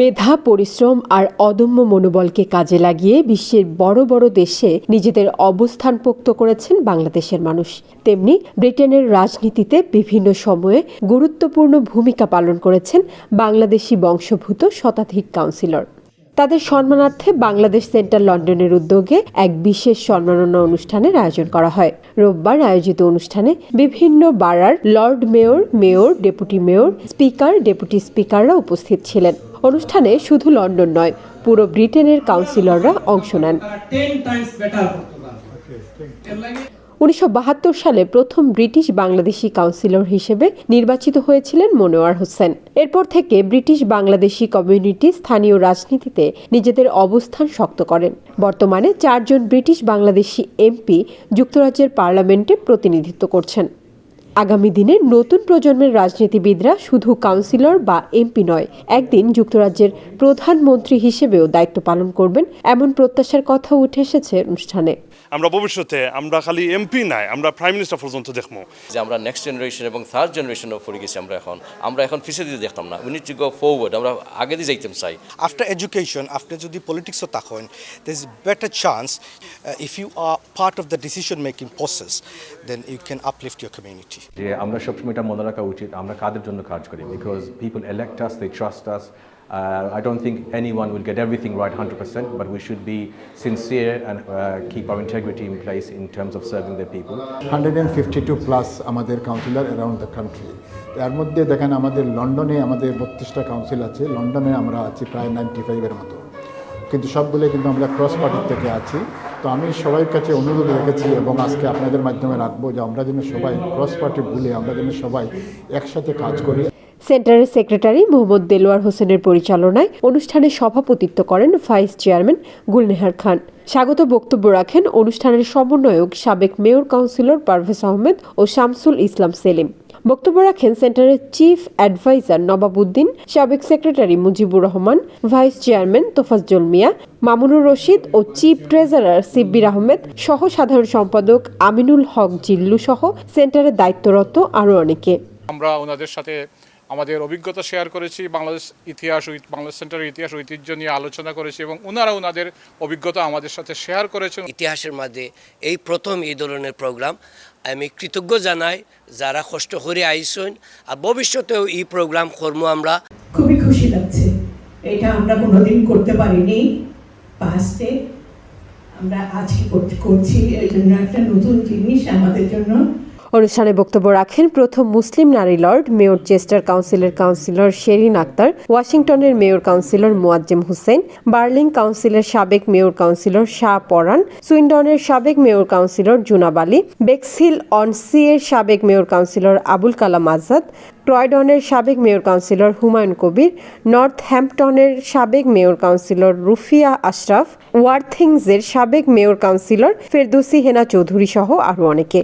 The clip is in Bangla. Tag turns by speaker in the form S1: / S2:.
S1: মেধা, পরিশ্রম আর অদম্য মনোবলকে কাজে লাগিয়ে বিশ্বের বড় বড় দেশে নিজেদের অবস্থান পোক্ত করেছেন বাংলাদেশের মানুষ। তেমনি ব্রিটেনের রাজনীতিতে বিভিন্ন সময়ে গুরুত্বপূর্ণ ভূমিকা পালন করেছেন বাংলাদেশি বংশভূত শতাধিক কাউন্সিলর। তাদের সম্মানার্থে বাংলাদেশ সেন্টার লন্ডনের উদ্যোগে এক বিশেষ সম্মাননা অনুষ্ঠানের আয়োজন করা হয়। রোববার আয়োজিত অনুষ্ঠানে বিভিন্ন বাড়ার lord mayor mayor deputy mayor speaker deputy স্পিকাররা উপস্থিত ছিলেন। অনুষ্ঠানে শুধু লন্ডন নয় পুরো ব্রিটেনের কাউন্সিলররা অংশ নেন। উনিশশো সালে প্রথম ব্রিটিশ বাংলাদেশি কাউন্সিলর হিসেবে নির্বাচিত হয়েছিলেন মনোয়ার হোসেন। এরপর থেকে ব্রিটিশ বাংলাদেশি কমিউনিটি স্থানীয় রাজনীতিতে নিজেদের অবস্থান শক্ত করেন। বর্তমানে চারজন ব্রিটিশ বাংলাদেশি এমপি যুক্তরাজ্যের পার্লামেন্টে প্রতিনিধিত্ব করছেন। আগামী দিনে নতুন প্রজন্মের রাজনীতিবিদরা শুধু কাউন্সিলর বা এমপি নয় একদিন যুক্তরাজ্যের প্রধানমন্ত্রী হিসেবেও দায়িত্ব পালন করবেন এমন প্রত্যাশার কথা উঠে এসেছে অনুষ্ঠানে।
S2: আমরা ভবিষ্যতে আমরা খালি এমপি নাই আমরা প্রাইম মিনিস্টার পর্যন্ত দেখব।
S3: যে আমরা নেক্সট জেনারেশন এবং থার্ড জেনারেশনও পড়ে গেছি আমরা এখন। আমরা এখন পিছিয়ে দিতে দেখতাম না। We need to go forward আমরা আগে দিয়ে যাইতাম চাই।
S4: আফটার এডুকেশন after যদি politics থাকেন, there's better chance uh, if you part of the decision making process then you can can uplift your community.
S5: যে আমরা সবসময় এটা মনে রাখা উচিত, আমরা কাদের জন্য কাজ করি? Because people elect us they trust us I don't think anyone will get everything right hundred percent but we should be sincere and keep our integrity in place in terms of serving the people
S6: 152 plus আমাদের কাউন্সিলর অ্যারাউন্ড দ্য কান্ট্রি তার মধ্যে দেখেন আমাদের লন্ডনে আমাদের বত্রিশটা কাউন্সিল আছে লন্ডনে আমরা আছি প্রায় নাইনটি ফাইভের মতো। কিন্তু সবগুলো কিন্তু আমরা ক্রস পার্টির থেকে আছি। তো আমি সবার কাছে অনুরোধ রেখেছি এবং আজকে আপনাদের মাধ্যমে রাখব যে আমরা যেন সবাই ক্রস পার্টি ভুলে আমরা যেন সবাই একসাথে কাজ করি।
S1: সেন্টারের সেক্রেটারি মোহাম্মদ দেলোয়ার হোসেনের পরিচালনায় অনুষ্ঠানে সভাপতিত্ব করেন ভাইস চেয়ারম্যান গুলনেহার খান। স্বাগত বক্তব্য রাখেন অনুষ্ঠানের সমন্বয়ক সাবেক মেয়র কাউন্সিলর পারভেজ আহমেদ ও শামসুল ইসলাম সেলিম। বক্তব্য রাখেন সেন্টারের চিফ অ্যাডভাইজার নবাবুদ্দিন সাবেক secretary Mujibur Rahman vice chairman Tofazzal Mia Mamunur Rashid ও চিফ ট্রেজারার সিব্বির আহমেদ সহ সাধারণ সম্পাদক আমিনুল হক জিল্লু সহ সেন্টারের দায়িত্বরত আরও অনেকে।
S7: আমরা ওনাদের সাথে আমাদের অভিজ্ঞতা শেয়ার করেছি বাংলাদেশ ইতিহাস বাংলাদেশ সেন্টারের ইতিহাস ঐতিহ্য নিয়ে আলোচনা করেছি এবং ওনারা ওনাদের অভিজ্ঞতা আমাদের সাথে শেয়ার করেছেন।
S8: ইতিহাসের মাঝে এই প্রথম এই ধরনের প্রোগ্রাম আমি কৃতজ্ঞ জানাই যারা কষ্ট করে আইসন আর ভবিষ্যতেও এই প্রোগ্রাম করব আমরা।
S9: খুবই খুশি লাগছে। এটা আমরা কোনোদিন করতে পারিনি। পাস্টে আমরা আজকে করছি। এই জন্য একটা নতুন জিনিস আমাদের জন্য
S1: অনুষ্ঠানে বক্তব্য রাখেন প্রথম মুসলিম নারী লর্ড, মেয়র চেস্টার কাউন্সিলের কাউন্সিলর শেরিন আক্তার, ওয়াশিংটনের মেয়র কাউন্সিলর মোয়াজ্জেম হোসেন বার্লিং কাউন্সিলের সাবেক মেয়র কাউন্সিলর শাহ পরান সুইন্ডনের সাবেক mayor councillor Junab Ali on sea এর সাবেক মেয়র কাউন্সিলর আবুল কালাম আজাদ ক্রয়ডনের সাবেক mayor councillor Humayun Kabir North হ্যাম্পটনের সাবেক মেয়র কাউন্সিলর রুফিয়া আশরাফ, ওয়ার্থিংসের সাবেক মেয়র কাউন্সিলর ফেরদৌসি হেনা চৌধুরী সহ আরও অনেকে।